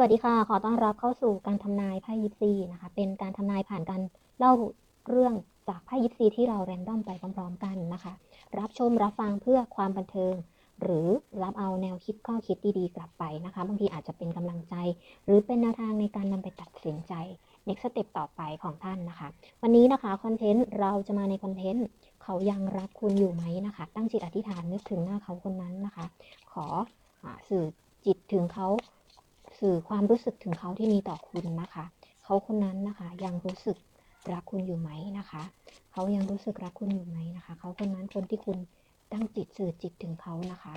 วัสดีค่ะ ขอต้อนรับเข้าสู่การทำนายไพ่ยิปซีนะคะ เป็นการทำนายผ่านการเล่าเรื่องจากไพ่ยิปซีที่เราแรนดอมไปพร้อมๆกันนะคะ รับชมรับฟังเพื่อความบันเทิง หรือรับเอาแนวคิดข้อคิดดีๆ กลับไปนะคะ บางทีอาจจะเป็นกำลังใจ หรือเป็นแนวทางในการนำไปตัดสินใจ next step ต่อไปของท่านนะคะ วันนี้นะคะคอนเทนต์เราจะมาในคอนเทนต์เขายังรักคุณอยู่ไหมนะคะ ตั้งจิตอธิษฐานนึกถึงหน้าเขาคนนั้นนะคะ ขออสื่อจิตถึงเขา สื่อความรู้สึกถึงเขาที่มีต่อคุณนะคะ เขาคนนั้นนะคะ ยังรู้สึกรักคุณอยู่ไหมนะคะ เขายังรู้สึกรักคุณอยู่ไหมนะคะ เขาคนนั้นคนที่คุณตั้งจิตสื่อจิตถึงเขานะคะ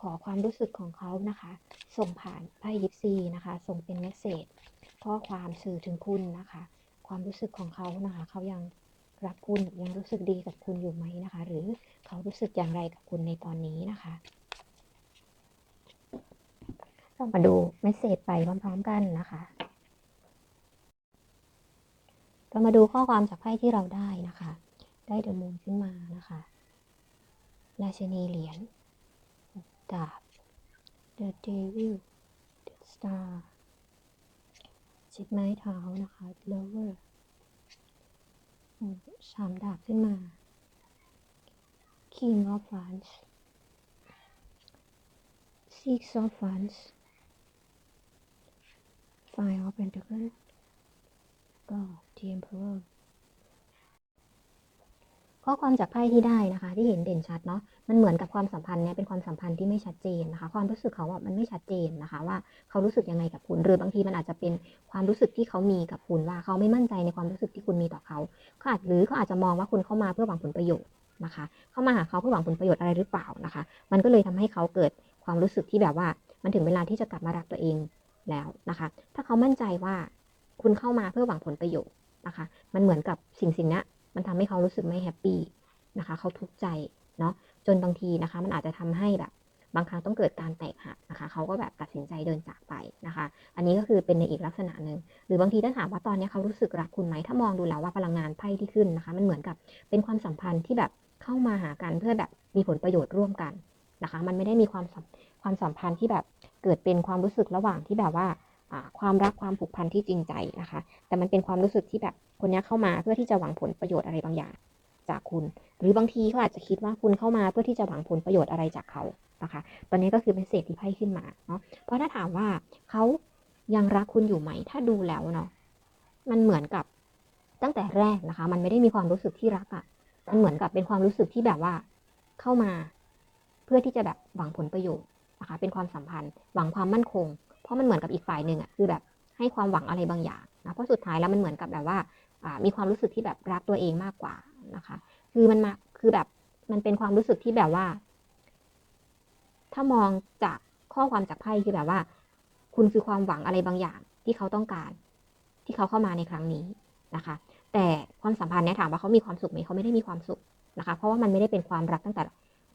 ขอความรู้สึกของเขานะคะ ส่งผ่านไพ่ยิปซีนะคะ ส่งเป็นเมสเซจข้อความสื่อถึงคุณนะคะ ความรู้สึกของเขานะคะ เขายังรักคุณยังรู้สึกดีกับคุณอยู่ไหมนะคะ หรือเขารู้สึกอย่างไรกับคุณในตอนนี้นะคะ เรามาดูเมสเซจไปพร้อม ๆ กันนะคะ เรามาดูข้อความจากไพ่ที่เราได้นะคะ ได้เดอะมูนขึ้นมานะคะราชินีเหรียญดาบ The Devil The Star ชิดไม้เท้านะคะ Lover สามดาบขึ้นมา King of Wands Six of Wands Five of Pentacles ก็ The Emperor ข้อความจากไพ่ที่ได้นะคะ ที่เห็นเด่นชัดเนาะมันเหมือนกับความสัมพันธ์เนี้ยเป็นความสัมพันธ์ที่ไม่ชัดเจนนะคะ ความรู้สึกเขาอะมันไม่ชัดเจนนะคะ ว่าเขารู้สึกยังไงกับคุณ หรือบางทีมันอาจจะเป็นความรู้สึกที่เขามีกับคุณว่าเขาไม่มั่นใจในความรู้สึกที่คุณมีต่อเขาเขาอาจหรือเขาอาจจะมองว่าคุณเข้ามาเพื่อหวังผลประโยชน์นะคะ เข้ามาหาเขาเพื่อหวังผลประโยชน์อะไรหรือเปล่านะคะ มันก็เลยทำให้เขาเกิดความรู้สึกที่แบบว่า มันถึงเวลาที่จะกลับมารักตัวเอง แล้วนะคะ ถ้าเขามั่นใจว่าคุณเข้ามาเพื่อหวังผลประโยชน์นะคะ มันเหมือนกับสิ่งสิ่งนี้มันทำให้เขารู้สึกไม่แฮปปี้นะคะ เขาทุกข์ใจเนาะ จนบางทีนะคะ มันอาจจะทำให้แบบ บางครั้งต้องเกิดการแตกหักนะคะ เขาก็แบบตัดสินใจเดินจากไปนะคะ อันนี้ก็คือเป็นในอีกลักษณะหนึ่ง หรือบางทีถ้าถามว่าตอนนี้เขารู้สึกรักคุณไหม ถ้ามองดูแล้วว่าพลังงานไพ่ที่ขึ้นนะคะ มันเหมือนกับเป็นความสัมพันธ์ที่แบบเข้ามาหากันเพื่อแบบมีผลประโยชน์ร่วมกันนะคะ มันไม่ได้มีความความสัมพันธ์ที่แบบ เกิดเป็นความรู้สึกระหว่างที่แบบว่าความรักความผูกพันที่จริงใจนะคะ แต่มันเป็นความรู้สึกที่แบบคนนี้เข้ามาเพื่อที่จะหวังผลประโยชน์อะไรบางอย่าง จากคุณ หรือบางทีเขาอาจจะคิดว่าคุณเข้ามาเพื่อที่จะหวังผลประโยชน์อะไรจากเขานะคะ ตอนนี้ก็คือเป็นเศษที่ไพ่ขึ้นมาเนาะ เพราะถ้าถามว่าเขายังรักคุณอยู่ไหม ถ้าดูแล้วเนาะ มันเหมือนกับตั้งแต่แรกนะคะ มันไม่ได้มีความรู้สึกที่รักอะ่ะ มันเหมือนกับเป็นความรู้สึกที่แบบว่าเข้ามา เพื่อที่จะแบบหวังผลประโยชน์ นะคะเป็นความสัมพันธ์หวังความมั่นคง เพราะมันเหมือนกับอีกฝ่ายหนึ่งอะ่ะคือแบบให้ความหวังอะไรบางอย่างนะเพราะสุดท้ายแล้วมันเหมือนกับแบบว่ามีความรู้สึกที่แบบรักตัวเองมากกว่านะคะ คือมันมาคือแบบมันเป็นความรู้สึกที่แบบว่า ถ้ามองจากข้อความจากไพ่คือแบบว่า คุณคือความหวังอะไรบางอย่างที่เขาต้องการ ที่เขาเข้ามาในครั้งนี้นะคะ แต่ความสัมพันธ์เนี้ยถามว่าเขามีความสุขไหมเขาไม่ได้มีความสุขนะคะ เพราะว่ามันไม่ได้เป็นความรักตั้งแต่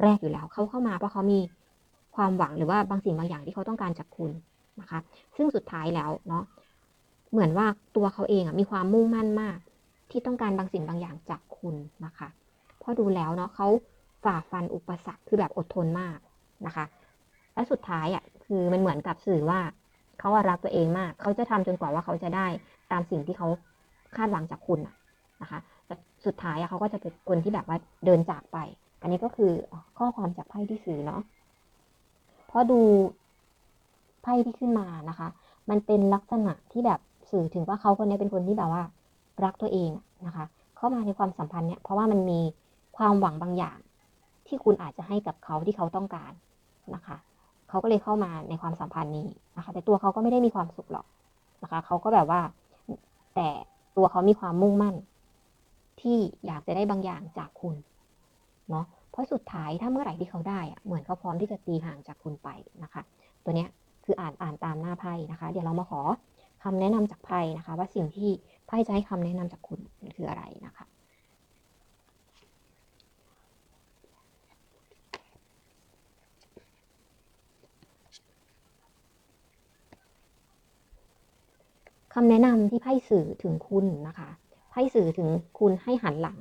แรกอยู่แล้ว เขาเข้ามาเพราะเขามี ความหวังหรือว่าบางสิ่งบางอย่างที่เขาต้องการจากคุณนะคะ ซึ่งสุดท้ายแล้วเนาะเหมือนว่าตัวเขาเองอะมีความมุ่งมั่นมาก ที่ต้องการบางสิ่งบางอย่างจากคุณนะคะพอดูแล้วเนาะเขาฝ่าฟันอุปสรรคคือแบบอดทนมากนะคะ และสุดท้ายอะคือมันเหมือนกับสื่อว่าเขารักตัวเองมาก เขาจะทำจนกว่าว่าเขาจะได้ตามสิ่งที่เขาคาดหวังจากคุณนะคะแต่สุดท้ายเขาก็จะเป็นคนที่แบบว่าเดินจากไป อันนี้ก็คือข้อความจากไพ่ที่สื่อเนาะ พอดูไพ่ที่ขึ้นมานะคะ มันเป็นลักษณะที่แบบสื่อถึงว่าเขาคนนี้เป็นคนที่แบบว่า รักตัวเองนะคะ เข้ามาในความสัมพันธ์เนี่ย เพราะว่ามันมีความหวังบางอย่าง ที่คุณอาจจะให้กับเขาที่เขาต้องการนะคะ เขาก็เลยเข้ามาในความสัมพันธ์นี้นะคะ แต่ตัวเขาก็ไม่ได้มีความสุขหรอกนะคะ เขาก็แบบว่า แต่ตัวเขามีความมุ่งมั่น ที่อยากจะได้บางอย่างจากคุณ เนาะ เพราะสุดท้ายถ้าเมื่อไหร่ที่เขาได้อะเหมือนเขาพร้อมที่จะตีห่างจากคุณไปนะคะ ตัวเนี้ยคืออ่านอ่านตามหน้าไพ่นะคะ เดี๋ยวเรามาขอคำแนะนำจากไพ่นะคะ ว่าสิ่งที่ไพ่จะให้คำแนะนำจากคุณคืออะไรนะคะคำแนะนำที่ไพ่สื่อถึงคุณนะคะ ไพ่สื่อถึงคุณให้หันหลัง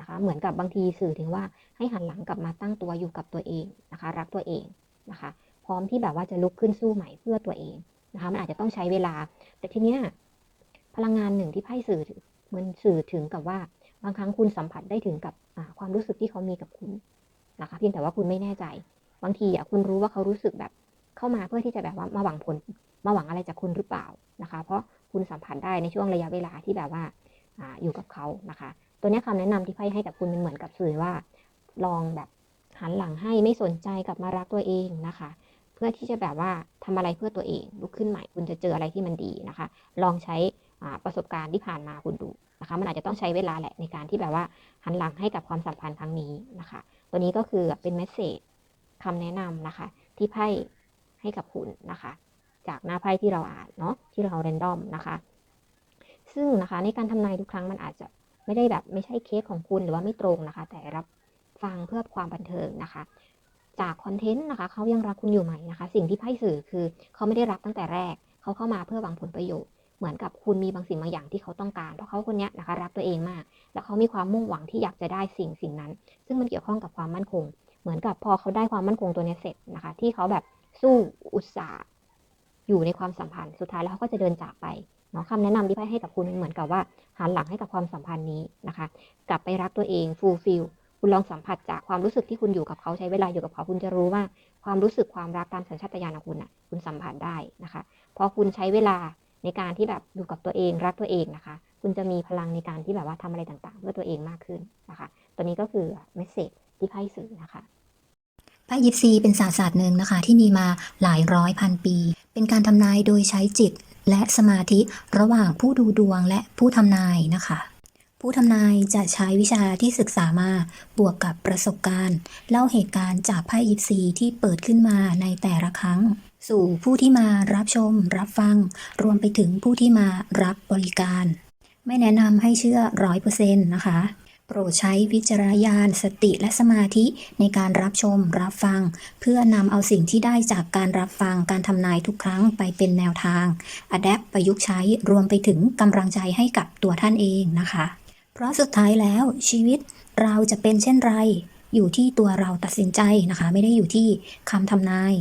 นะคะ เหมือนกับบางทีสื่อถึงว่าให้หันหลังกลับมาตั้งตัวอยู่กับตัวเองนะคะ รักตัวเองนะคะ พร้อมที่แบบว่าจะลุกขึ้นสู้ใหม่เพื่อตัวเองนะคะ มันอาจจะต้องใช้เวลา แต่ทีเนี้ยพลังงานหนึ่งที่ไพ่สื่อมันสื่อถึงกับว่าบางครั้งคุณสัมผัสได้ถึงกับความรู้สึกที่เขามีกับคุณนะคะ เพียงแต่ว่าคุณไม่แน่ใจ บางทีอะคุณรู้ว่าเขารู้สึกแบบเข้ามาเพื่อที่จะแบบว่ามาหวังผลมาหวังอะไรจากคุณหรือเปล่านะคะ เพราะคุณสัมผัสได้ในช่วงระยะเวลาที่แบบว่าอ่าอยู่กับเขานะคะ ตัวนี้ยคำแนะนำที่ไพ่ให้กับคุณมันเหมือนกับสื่อว่า ลองแบบหันหลังให้ไม่สนใจกลับมารักตัวเองนะคะ เพื่อที่จะแบบว่าทำอะไรเพื่อตัวเองลุกขึ้นใหม่คุณจะเจออะไรที่มันดีนะคะ ลองใช้ประสบการณ์ที่ผ่านมาคุณดูนะคะ มันอาจจะต้องใช้เวลาแหละในการที่แบบว่าหันหลังให้กับความสัมพันธ์ครั้งนี้นะคะ ตัวนี้ก็คือเป็นเมสเซจคำแนะนำนะคะ ที่ไพ่ให้กับคุณนะคะ จากหน้าไพ่ที่เราอ่านเนาะที่เราเรนดอมนะคะ ซึ่งนะคะในการทำนายทุกครั้งมันอาจจะ ไม่ได้แบบไม่ใช่เคสของคุณหรือว่าไม่ตรงนะคะ แต่รับฟังเพื่อความบันเทิงนะคะ จากคอนเทนต์นะคะเขายังรักคุณอยู่ไหมนะคะ สิ่งที่ไพ่สื่อคือเขาไม่ได้รักตั้งแต่แรกเขาเข้ามาเพื่อหวังผลประโยชน์เหมือนกับคุณมีบางสิ่งบางอย่างที่เขาต้องการเพราะเขาคนนี้นะคะรักตัวเองมาก แล้วเขามีความมุ่งหวังที่อยากจะได้สิ่งสิ่งนั้น ซึ่งมันเกี่ยวข้องกับความมั่นคง เหมือนกับพอเขาได้ความมั่นคงตัวเนี้ยเสร็จนะคะ ที่เขาแบบสู้อุตสาห์อยู่ในความสัมพันธ์สุดท้ายแล้วเขาก็จะเดินจากไป เนาะคำแนะนำที่ไพ่ให้กับคุณเหมือนกับว่าหันหลังให้กับความสัมพันธ์นี้นะคะ กลับไปรักตัวเองฟูลฟิลคุณลองสัมผัสจากความรู้สึกที่คุณอยู่กับเขาใช้เวลาอยู่กับเขาคุณจะรู้ว่าความรู้สึกความรักตามสัญชาตญาณของคุณอะคุณสัมผัสได้นะคะพอคุณใช้เวลาในการที่แบบอยู่กับตัวเองรักตัวเองนะคะ คุณจะมีพลังในการที่แบบว่าทำอะไรต่างๆ เพื่อตัวเองมากขึ้นนะคะ ตัวนี้ก็คือเมสเซจที่ไพ่สื่อนะคะไพ่ยิปซีเป็นศาสตร์ศาสตร์หนึ่งนะคะ ที่มีมาหลายร้อยพันปี เป็นการทำนายโดยใช้จิต และสมาธิระหว่างผู้ดูดวงและผู้ทำนายนะคะ ผู้ทำนายจะใช้วิชาที่ศึกษามาบวกกับประสบการณ์ เล่าเหตุการณ์จากไพ่ยิปซีที่เปิดขึ้นมาในแต่ละครั้ง สู่ผู้ที่มารับชม รับฟัง รวมไปถึงผู้ที่มารับบริการ ไม่แนะนำให้เชื่อร้อยเปอร์เซ็นต์นะคะ โปรดใช้วิจารณญาณสติและสมาธิในการรับชมรับฟัง เพื่อนำเอาสิ่งที่ได้จากการรับฟังการทำนายทุกครั้งไปเป็นแนวทาง a d แ p t ประยุกต์ใช้รวมไปถึงกำลังใจให้กับตัวท่านเองนะคะ เพราะสุดท้ายแล้วชีวิตเราจะเป็นเช่นไร อยู่ที่ตัวเราตัดสินใจนะคะ ไม่ได้อยู่ที่คำทำนาย